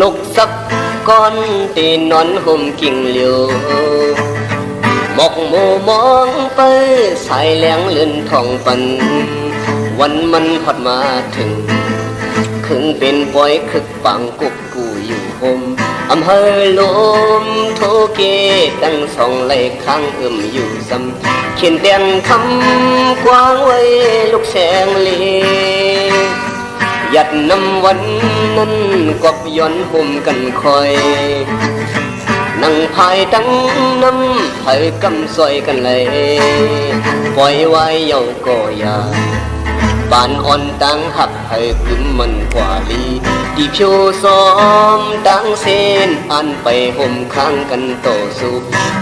นกสักก้อนตีนอนห่มกิ่งเหลียวหมอกโมมองไปสายแหลงเลื่นทองปันวันมันพอดมาถึงขึงเป็นปอยคึกปังกุกกูอยู่หมอำเภอลมโทเกตั้งสองไหลข้างเอึมอยู่ซ้ำเขียนเตียนคำกว้างไว้ลูกแสงเล หยัดน้ำวันนั้นกบย้อนห่มกันคอยนั่งพายตั้งน้ำไผ่กำซอยกันเลยปล่อยไว้เยาก็อยาปานอ่อนตั้งหักให้กึมมันกว่าลีดีผิวซ้อมตั้งเส้นอันไปห่มข้างกันโตสุ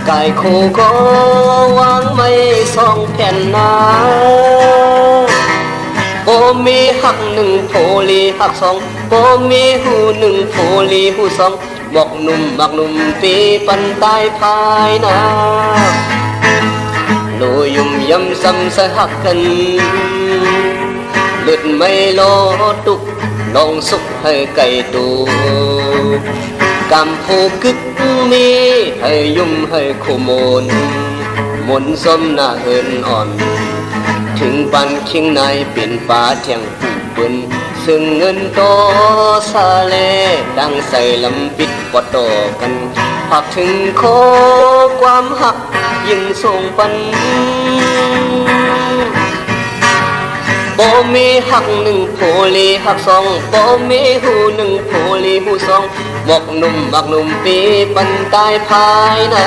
กายโคก็วางไม่สองแผ่นหนา พักหนึ่งโพลีหักสองโอมีหูหนึ่งโพลีหูสองบอกหนุ่มบักหนุ่มปีปันตายภายนาโลยุ่มยำซ้ำส่หักกันเลือดไม่โลตุกลองสุกให้ไก่ตูกำผูกึกมีให้ยุ่มให้ขโมนมนสมหน้าเฮินอ่อน ถึงปันคิงในเป็นป่าเทียงผู้เปิ้นซึ่งเงินโตซาเลดังใส่ลำปิดปอดอกันผักถึงโคความหักยิ่งส่งปันบ่มีหักหนึ่งโพลีหักสองบ่มีหูหนึ่งโพลีหูสองบอกหนุ่มบักหนุ่มปีปันตายภายหนา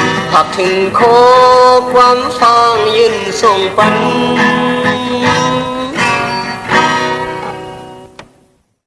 พักเป็นซึ่งเงินโตซาเลดังใส่ลำปิดปอโตกันผักถึงโคความฟางยืนส่งปัน